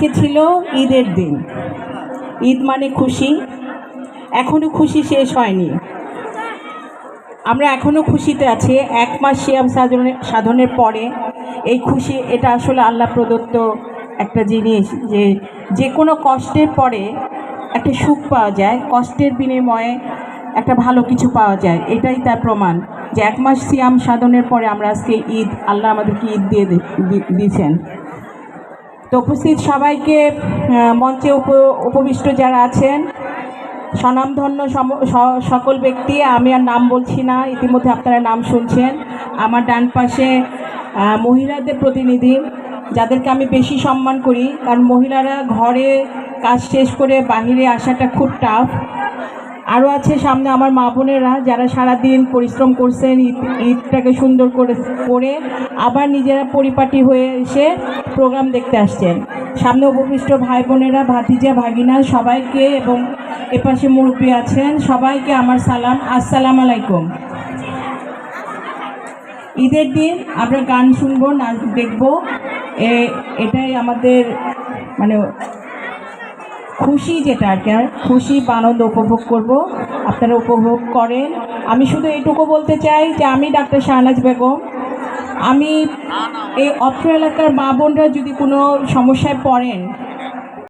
আজকে ছিল ঈদের দিন। ঈদ মানে খুশি। এখনও খুশি শেষ হয়নি। আমরা এখনও খুশিতে আছি। এক মাস সিয়াম সাধনের সাধনের পরে এই খুশি, এটা আসলে আল্লাহ প্রদত্ত একটা জিনিস যে যে কোনো কষ্টের পরে একটা সুখ পাওয়া যায়, কষ্টের বিনিময়ে একটা ভালো কিছু পাওয়া যায়, এটাই তার প্রমাণ। যে এক মাস সিয়াম সাধনের পরে আমরা আজকে ঈদ, আল্লাহ আমাদেরকে ঈদ দিয়ে দিয়েছেন তো উপস্থিত সবাইকে মঞ্চে উপ, উপবিষ্ট যারা আছেন, স্বনামধন্য সকল ব্যক্তি, আমি আর নাম বলছি না, ইতিমধ্যে আপনারা নাম শুনছেন। আমার ডান পাশে মহিলাদের প্রতিনিধি, যাদেরকে আমি বেশি সম্মান করি, কারণ মহিলারা ঘরে কাজ শেষ করে বাহিরে আসাটা খুব টাফ আরও আছে সামনে আমার মা বোনেরা যারা সারাদিন পরিশ্রম করছেন, ঈদ, ঈদটাকে সুন্দর করে করে আবার নিজেরা পরিপাটি হয়ে এসে প্রোগ্রাম দেখতে আসছেন। সামনে উপবিষ্ট ভাই বোনেরা, ভাতিজা, ভাগিনা সবাইকে এবং এপাশে মুরব্বী আছেন, সবাইকে আমার সালাম, আসসালাম আলাইকুম। ঈদের দিন আমরা গান শুনব, নাচ দেখব। এটাই আমাদের মানে খুশি যেটা আর কি, আর খুশি আনন্দ উপভোগ করব, আপনারা উপভোগ করেন। আমি শুধু এইটুকু বলতে চাই যে আমি ডাক্তার শাহনাজ বেগম। আমি এই অত্র এলাকার মা বোনরা যদি কোনো সমস্যায় পড়েন